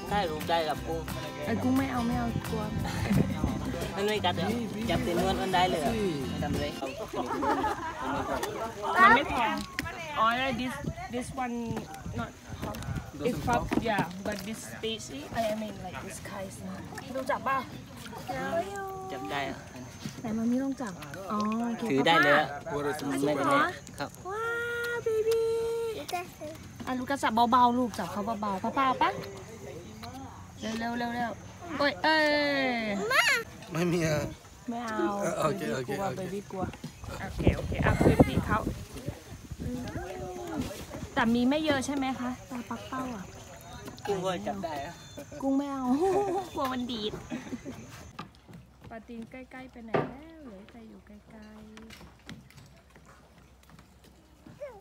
บได้รูปได้กับกุ้งไอ้กุ้งไม่เอาไม่เอากลัวมันไม่กัดเหรอจับตีนวลมันได้เลยเหรอไม่ทำเลยเขามันไม่พออ๋อ this this one not it's pop yeah but this species I mean like this kind รู้จักป่ะจับได้เหรอไหนมันไม่ต้องจับ อ๋อโอเคถือได้เลยอะ What is ไม่ it? เป็นไรครับ ว้าวเบบี้อะลูกก็จับเบาๆ ลูกจับเขาเบาๆป้าป้าปะ เร็วเร็วเร็วเร็วโอ้ยเอ้ยไม่มีอะ ไม่เอาเออโอเคโอเคกลัวโอเค เบบี้กลัวโอเคโอเคอะคืนปีกเขาแต่มีไม่เยอะใช่ไหมคะปลาปักเป้าอะกุ้งก็จับได้อะกุ้งไม่เอา กลัวมันดีดปลาตีนใกล้ๆไปไหนแล้วเหลือแต่อยู่ไกลๆอืม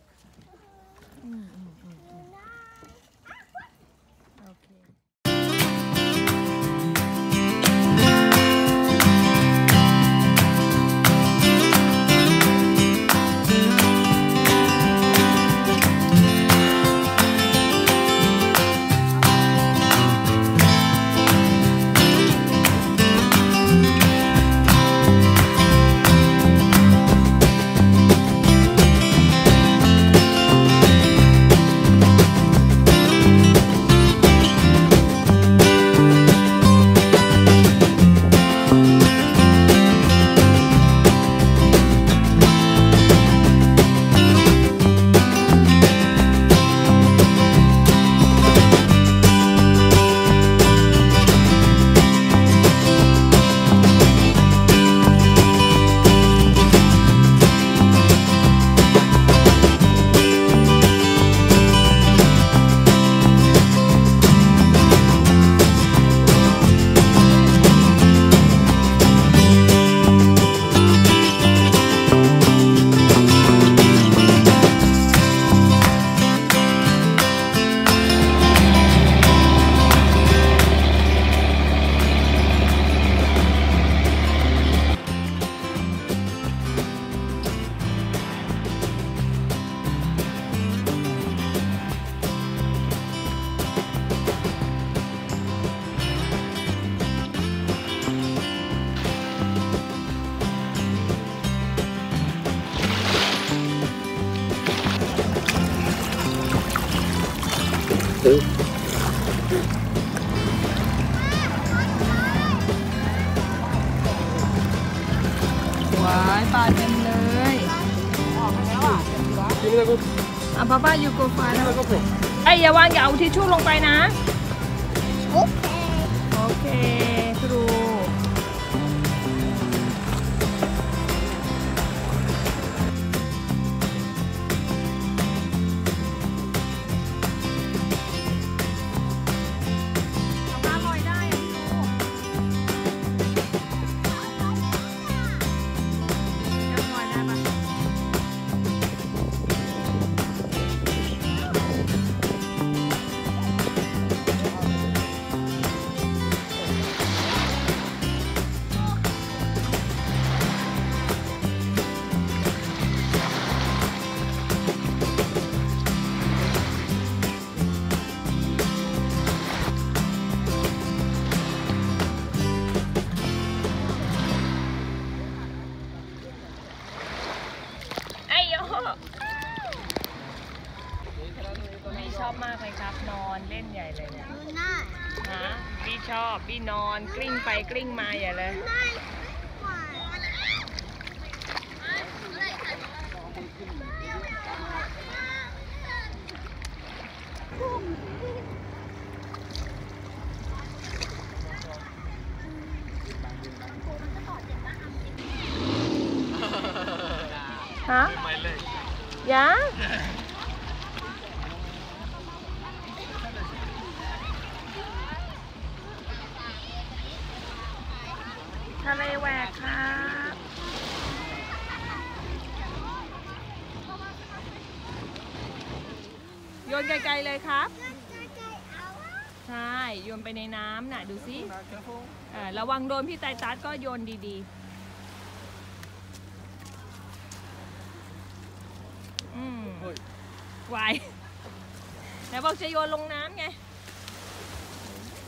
อืมอืมอืม ว้ายปลาเต็มเลยกินเลยกูอะป้าป้าอยู่โกฟานะไอ้ยอย่าวางอย่าเอาทิชชู่ลงไปนะ โอเคครูป้า เล่นใหญ่เลยเนี่ยฮะพี่ชอบพี่นอนกลิ้งไปกลิ้งมาใหญ่เลยฮะไม่เลยยาทะเลแหวกครับโย นไกลๆเลยครับ ใช่โยนไปในน้ำน่ะดูสิเอ่อระวังโดนพี่ไตตัสก็โยนดีๆ อืมโอ้ยไวายไหนบอกจะโยนลงน้ำไง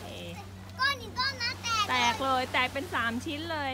เอ๊ะก้อนหินก้อนนั้นแตกแตกเลยแตกเป็นสามชิ้นเลย